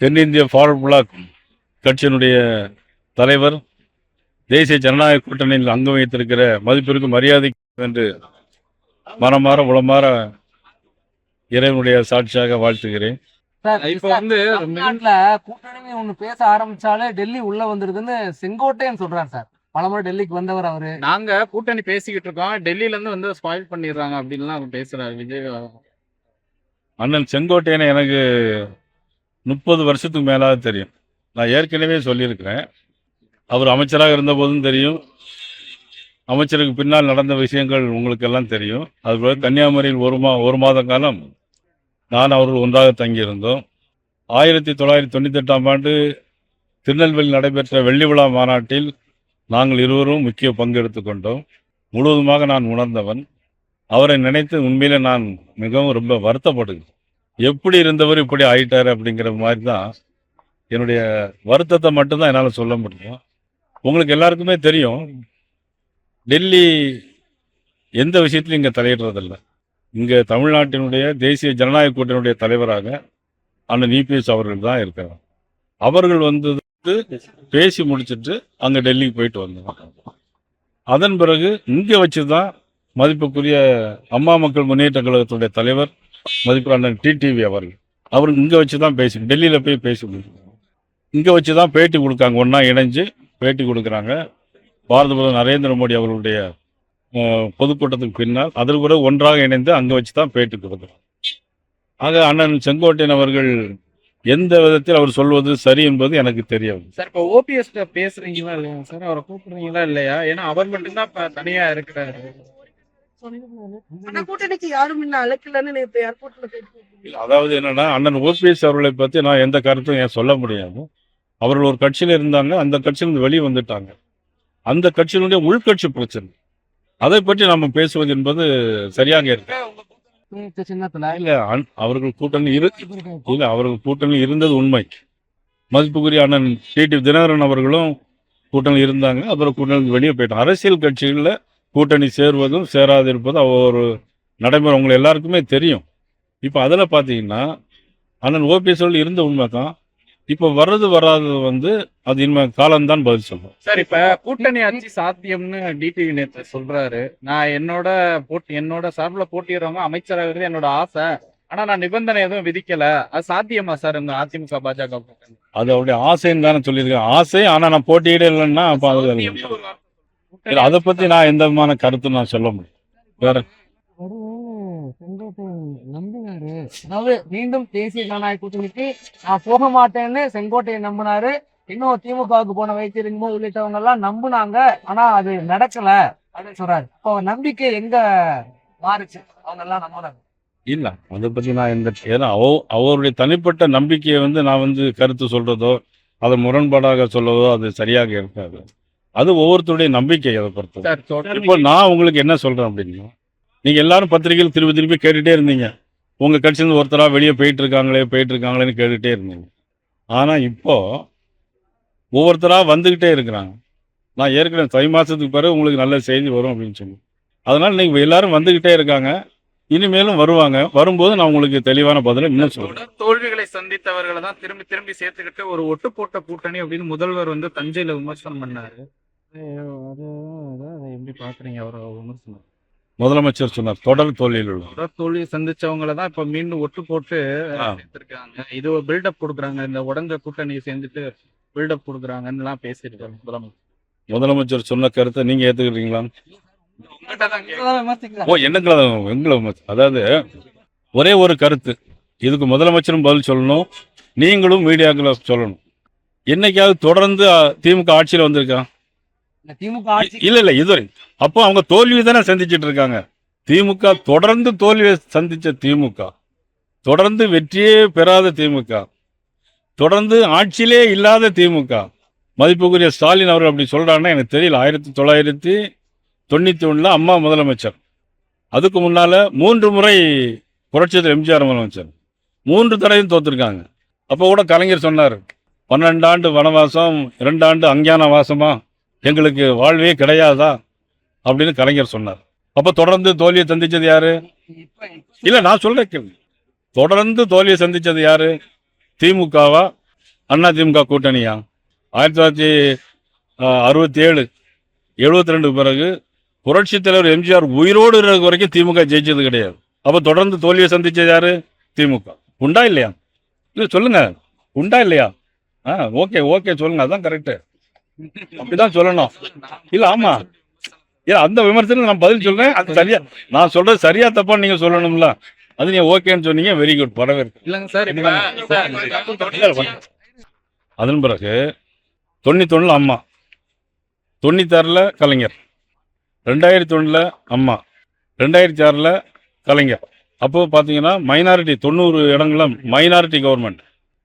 தென்னிந்திய forward black கட்சியினுடைய தலைவர் தேசிய ஜனநாயக கூட்டணியில் அங்கம் வைத்திருக்கிற மதிப்பிற்கு மரியாதை என்று மனமாற உளமாற இறைவனுடைய சாட்சியாக வாழ்த்துகிறேன். கூட்டணி ஒண்ணு பேச ஆரம்பிச்சாலே டெல்லி உள்ள வந்துருதுன்னு செங்கோட்டையன் சொல்றாரு சார். பலமுறை டெல்லிக்கு வந்தவர் அவரு. நாங்க கூட்டணி பேசிக்கிட்டு இருக்கோம். டெல்லியில இருந்து வந்து ஸ்பாயில் பண்ணிடுறாங்க அப்படின்லாம் அவர் பேசுறாரு விஜய் அண்ணன் செங்கோட்டையனை எனக்கு முப்பது வருஷத்துக்கு மேலாக தெரியும். நான் ஏற்கனவே சொல்லியிருக்கிறேன். அவர் அமைச்சராக இருந்தபோதும் தெரியும். அமைச்சருக்கு பின்னால் நடந்த விஷயங்கள் உங்களுக்கு எல்லாம் தெரியும். அதுபோல கன்னியாகுமரியில் ஒரு மா ஒரு மாத காலம் நான் அவர்கள் ஒன்றாக தங்கியிருந்தோம். ஆயிரத்தி தொள்ளாயிரத்தி தொண்ணூற்றி எட்டாம் ஆண்டு திருநெல்வேலி நடைபெற்ற வெள்ளி விழா மாநாட்டில் நாங்கள் இருவரும் முக்கிய பங்கு எடுத்துக்கொண்டோம் முழுவதுமாக நான் உணர்ந்தவன். அவரை நினைத்து உண்மையிலே நான் மிகவும் ரொம்ப வருத்தப்படுகிறேன். எப்படி இருந்தவர் இப்படி ஆயிட்டார் அப்படிங்கிற மாதிரி தான் என்னுடைய வருத்தத்தை மட்டும்தான் என்னால் சொல்ல முடியும். உங்களுக்கு எல்லாருக்குமே தெரியும் டெல்லி எந்த விஷயத்திலும் இங்கே தலையிடுறதில்ல. இங்கே தமிழ்நாட்டினுடைய தேசிய ஜனநாயக கூட்டணியுடைய தலைவராக அண்ணன் இபிஎஸ் அவர்கள் தான் இருக்கிறார். அவர்கள் வந்து பேசி முடிச்சுட்டு அங்கே டெல்லிக்கு போயிட்டு வந்தோம் அதன் பிறகு இங்கே வச்சு தான் மதிப்புக்குரிய அம்மா மக்கள் முன்னேற்ற கழகத்துடைய தலைவர் மதிப்பு அண்ணன் டிடிவி அவர்கள். அவர் இங்கே வச்சு தான் பேசி டெல்லியில் போய் பேசி இங்கே வச்சு தான் பேட்டி கொடுக்காங்க ஒன்றா இணைஞ்சு பேட்டி கொடுக்குறாங்க. பாரத பிரதமர் நரேந்திர மோடி அவர்களுடைய பொதுக்கூட்டத்துக்கு பின்னால் அதில் கூட ஒன்றாக இணைந்து அங்கே வச்சு தான் பேட்டி கொடுக்குறாங்க. ஆக அண்ணன் செங்கோட்டையன் அவர்கள் எந்த விதத்தில் அவர் சொல்வது சரி என்பது எனக்கு தெரியாது சார் இப்போ ஓபிஎஸ் பேசுறீங்களா இல்லையா? சார் அவரை கூப்பிடுறீங்களா இல்லையா? ஏன்னா அவர் மட்டும்தான் தனியா இருக்கிறாரு. கூட்டணிக்கு யாரும் இன்னும் அழைக்கலன்னு நேத்து ஏர்போர்ட்ல கேட்டு அதாவது என்னன்னா அண்ணன் ஓபிஎஸ் அவர்களை பற்றி நான் எந்த கருத்தும் ஏன் சொல்ல முடியாது. அவர்கள் ஒரு கட்சியில் இருந்தாங்க அந்த கட்சியிலிருந்து வெளியே வந்துட்டாங்க. அந்த கட்சியினுடைய உள்கட்சி பிரச்சனை. அதை பற்றி நம்ம பேசுவது என்பது சரியாக இருக்கு இல்ல அவர்கள் கூட்டணி இரு இல்ல அவர்கள் கூட்டணி இருந்தது உண்மை. மதிப்புக்குரிய அண்ணன் டிடி தினகரன் அவர்களும் கூட்டணி இருந்தாங்க அப்புறம் கூட்டணி வெளியே போயிட்டாங்க. அரசியல் கட்சிகளில் கூட்டணி சேருவதும் சேராது இருப்பதும் ஒரு நடைமுறை. உங்களுக்கு எல்லாருக்குமே தெரியும். இப்போ அதில் பார்த்தீங்கன்னா அண்ணன் ஓபிஎஸ் அவர்கள் இருந்த உண்மை தான் இப்போ வர்றது வராதது வந்து அது இனிமே காலம்தான் பதில் சொல்லும். சார் இப்ப கூட்டணி ஆட்சி சாத்தியம்னு டிடிவி நேத்து சொல்றாரு. நான் என்னோட போட்டி என்னோட சார்பில் போட்டிடுறவங்க அமைச்சராகிறது என்னோட ஆசை. ஆனா நான் நிபந்தனை எதுவும் விதிக்கல. அது சாத்தியமா சார் உங்க அதிமுக பாஜக அது அவருடைய ஆசைன்னு தானே சொல்லியிருக்கேன் ஆசை ஆனால் நான் போட்டியிட இல்லை அதை பற்றி நான் எந்த விதமான கருத்தும் நான் சொல்ல முடியும் வேற? செங்கோட்டையன் நம்பினாரு. அதாவது மீண்டும் தேசிய ஜனநாயக கூட்டணிக்கு நான் போக மாட்டேன்னு செங்கோட்டையன் நம்பினாரு. இன்னும் திமுகவுக்கு போன வைத்திருங்கமோ உள்ளிட்டவங்க எல்லாம் நம்புனாங்க. ஆனா அது நடக்கல அப்படின்னு சொல்றாரு. இப்போ நம்பிக்கை எங்க மாறுச்சு? அவங்க எல்லாம் நம்பினாங்க. இல்ல அதை பத்தி நான் எந்த ஏன்னா அவ அவருடைய தனிப்பட்ட நம்பிக்கையை வந்து நான் வந்து கருத்து சொல்றதோ அதை முரண்பாடாக சொல்லவோ அது சரியாக இருக்காது. அது ஒவ்வொருத்தருடைய நம்பிக்கை அதை தொடர்ந்து இப்போ நான் உங்களுக்கு என்ன சொல்றேன் அப்படின்னா நீங்க எல்லாரும் பத்திரிகையில் திருப்பி திருப்பி கேட்டுட்டே இருந்தீங்க. உங்க கட்சியிலிருந்து ஒருத்தரா வெளியே போயிட்டு இருக்காங்களே போயிட்டு இருக்காங்களேன்னு கேட்டுட்டே இருந்தீங்க. ஆனா இப்போ ஒவ்வொருத்தரா வந்துகிட்டே இருக்கிறாங்க. நான் ஏற்கனவே தை மாசத்துக்கு பிறகு உங்களுக்கு நல்ல செய்தி வரும் அப்படின்னு சொல்லி அதனால நீங்க எல்லாரும் வந்துகிட்டே இருக்காங்க. இனிமேலும் வருவாங்க. வரும்போது நான் உங்களுக்கு தெளிவான பதிலை இன்னும் சொல்றேன். தோல்விகளை சந்தித்தவர்களை தான் திரும்பி திரும்பி சேர்த்துக்கிட்டு ஒரு ஒட்டு போட்ட கூட்டணி அப்படின்னு முதல்வர் வந்து தஞ்சையில விமர்சனம் பண்ணாரு. எப்படி பாக்குறீங்க? அவரை விமர்சனம் முதலமைச்சர் சொன்னார் தொடர் தோல்வியில் உள்ள தொடர் தோல்வி சந்திச்சவங்கள தான் இப்ப மீண்டும் ஒட்டு போட்டு. சேர்த்திருக்காங்க. இது ஒரு பில்டப் கொடுக்குறாங்க. இந்த உடஞ்ச கூட்டணியை சேர்ந்துட்டு பில்டப் கொடுக்குறாங்கன்னு எல்லாம் பேசியிருக்காங்க முதலமைச்சர். முதலமைச்சர் சொன்ன கருத்தை நீங்க ஏத்துக்கிறீங்களா. ஓ என்னங்களை எங்களை அதாவது ஒரே ஒரு கருத்து. இதுக்கு முதலமைச்சரும் பதில் சொல்லணும். நீங்களும் மீடியாக்களை சொல்லணும். என்னைக்காவது தொடர்ந்து திமுக ஆட்சியில் வந்திருக்கா? இந்த திமுக ஆட்சி இல்ல இல்ல இதுவரை அப்போ அவங்க தோல்வி தானே சந்திச்சுட்டு இருக்காங்க. திமுக தொடர்ந்து தோல்வியை சந்திச்ச திமுக தொடர்ந்து வெற்றியே பெறாத திமுக தொடர்ந்து ஆட்சியிலே இல்லாத திமுக. மதிப்புக்குரிய ஸ்டாலின் அவர்கள் அப்படி சொல்கிறாங்கன்னா எனக்கு தெரியல. ஆயிரத்தி தொள்ளாயிரத்தி தொண்ணூற்றி ஒன்றில் அம்மா முதலமைச்சர். அதுக்கு முன்னால் மூன்று முறை புரட்சியத்தில் எம்ஜிஆர் முதலமைச்சர். மூன்று தடவையும் தோத்துருக்காங்க. அப்போ கூட கலைஞர் சொன்னார் பன்னெண்டு ஆண்டு வனவாசம் இரண்டு ஆண்டு அஞ்ஞான வாசமாக எங்களுக்கு வாழ்வே கிடையாதா? அப்படின்னு கலைஞர் சொன்னார். அப்போ தொடர்ந்து தோல்வியை சந்திச்சது யாரு? இல்லை நான் சொல்கிறேன் கேள்வி. தொடர்ந்து தோல்வியை சந்திச்சது யாரு? திமுகவா? அண்ணா திமுக கூட்டணியா? ஆயிரத்தி தொள்ளாயிரத்தி அறுபத்தி ஏழு எழுபத்தி ரெண்டு பிறகு புரட்சித் தலைவர் எம்ஜிஆர் உயிரோடு இருக்கிற வரைக்கும் திமுக ஜெயிச்சது கிடையாது. அப்போ தொடர்ந்து தோல்வியை சந்திச்சது யாரு? திமுக. உண்டா இல்லையா? இல்லை சொல்லுங்க. உண்டா இல்லையா? ஆ ஓகே ஓகே சொல்லுங்க. அதான் கரெக்டு அப்படிதான் சொல்லணும். இல்ல ஆமா. இல்ல அந்த விமர்சனம் நான் பதில் சொல்றேன். அது சரியா நான் சொல்றது சரியா தப்பா நீங்க சொல்லணும்ல. அது நீங்க ஓகேன்னு சொன்னீங்க வெரி குட் இல்லைங்க சார் சார் அதன் பிறகு தொண்ணூத்தொன்னுல அம்மா. தொண்ணூத்தாறில் கலைஞர். ரெண்டாயிரத்தி ஒன்றில் அம்மா. ரெண்டாயிரத்தி ஆறில் கலைஞர். அப்போ பார்த்தீங்கன்னா மைனாரிட்டி தொண்ணூறு இடங்கள்ல மைனாரிட்டி கவர்மெண்ட்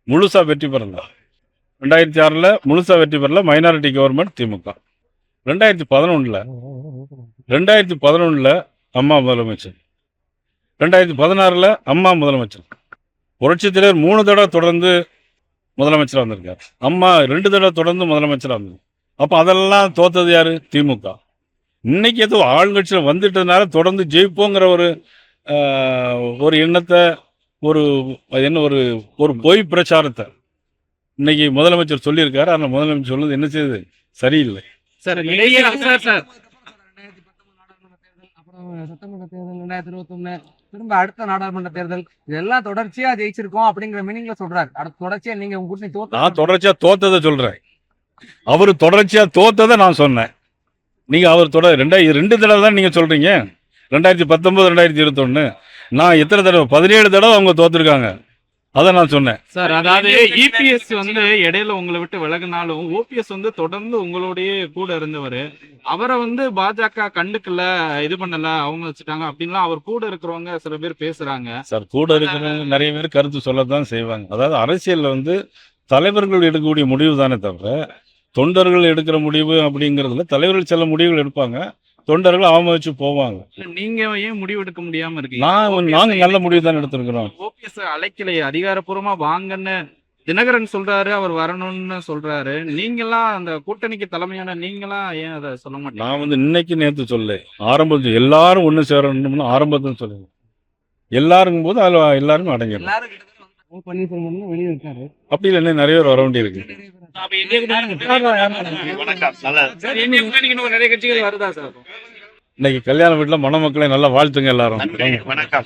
முழுசாக வெற்றி பெறல. ரெண்டாயிரத்தி ஆறில் முழுசாக வெற்றி பெறல மைனாரிட்டி கவர்மெண்ட் திமுக. ரெண்டாயிரத்தி பதினொன்றில் ரெண்டாயிரத்தி பதினொன்றில் அம்மா முதலமைச்சர். ரெண்டாயிரத்தி பதினாறில் அம்மா முதலமைச்சர். புரட்சித் தலைவர் மூணு தடவை தொடர்ந்து முதலமைச்சராக வந்திருக்கார். அம்மா ரெண்டு தடவை தொடர்ந்து முதலமைச்சராக வந்தது அப்போ அதெல்லாம் தோத்தது யார்? திமுக. இன்னைக்கு ஏதோ ஆளுங்கட்சியில் வந்துட்டதுனால தொடர்ந்து ஜெயிப்போங்கிற ஒரு ஒரு எண்ணத்தை ஒரு என்ன ஒரு ஒரு பொய் பிரச்சாரத்தை இன்னைக்கு முதலமைச்சர் சொல்லியிருக்காரு. ஆனால் முதலமைச்சர் சொன்னது என்ன செய்யுது சரியில்லை. சார் இடையே சார் சார். சட்டமன்ற தேர்தல் ரெண்டாயிரத்தி இருபத்தொன்னு திரும்ப அடுத்த நாடாளுமன்ற தேர்தல் இதெல்லாம் தொடர்ச்சியா ஜெயிச்சிருக்கோம் அப்படிங்கிற மீனிங்ல சொல்றாரு. அடுத்த தொடர்ச்சியா நீங்க உங்க கூட்டணி தோத்து நான் தொடர்ச்சியா தோத்ததை சொல்றேன். அவர் தொடர்ச்சியா தோத்ததை நான் சொன்னேன். நீங்க அவர் தொடர் ரெண்டாயிரம் ரெண்டு தடவை தான் நீங்க சொல்றீங்க. ரெண்டாயிரத்தி பத்தொன்பது ரெண்டாயிரத்தி இருபத்தொன்னு. நான் எத்தனை தடவை? பதினேழு தடவை அவங்க தோத்துருக்காங்க. அதை நான் சொன்னேன். சார் அதாவது இபிஎஸ் வந்து இடையில உங்களை விட்டு விலகினாலும் ஓபிஎஸ் வந்து தொடர்ந்து உங்களுடைய கூட இருந்தவர். அவரை வந்து பாஜக கண்டுக்கல இது பண்ணல அவங்க வச்சுட்டாங்க அப்படின்லாம் அவர் கூட இருக்கிறவங்க சில பேர் பேசுறாங்க. சார் கூட இருக்கிற நிறைய பேர் கருத்து சொல்லத்தான் செய்வாங்க. அதாவது அரசியல்ல வந்து தலைவர்கள் எடுக்கக்கூடிய முடிவு தானே தவிர தொண்டர்கள் எடுக்கிற முடிவு அப்படிங்கிறதுல தலைவர்கள் சில முடிவுகள் எடுப்பாங்க. தொண்டர்கள் அவமதிச்சு போவாங்க. நீங்க ஏன் முடிவு எடுக்க முடியாம இருக்கீங்க? நான் நாங்க நல்ல முடிவு தானே எடுத்திருக்கிறோம். ஓபிஎஸ் அழைக்கலையே. அதிகாரப்பூர்வமா வாங்கன்னு தினகரன் சொல்றாரு அவர் வரணும்னு சொல்றாரு. நீங்கெல்லாம் அந்த கூட்டணிக்கு தலைமையான நீங்களாம் ஏன் அதை சொல்ல மாட்டீங்க? நான் வந்து இன்னைக்கு நேத்து சொல்ல ஆரம்பத்தில் எல்லாரும் ஒன்று சேரணும்னு ஆரம்பத்தில் சொல்லுங்க. எல்லாருக்கும் போது அதுல எல்லாருமே அடங்கிடும் அப்படி இல்லை நிறைய பேர் வர வேண்டியிருக்கு. இன்னைக்கு கல்யாண வீட்டுல மணமக்களை நல்லா வாழ்த்துங்க எல்லாரும். வணக்கம்.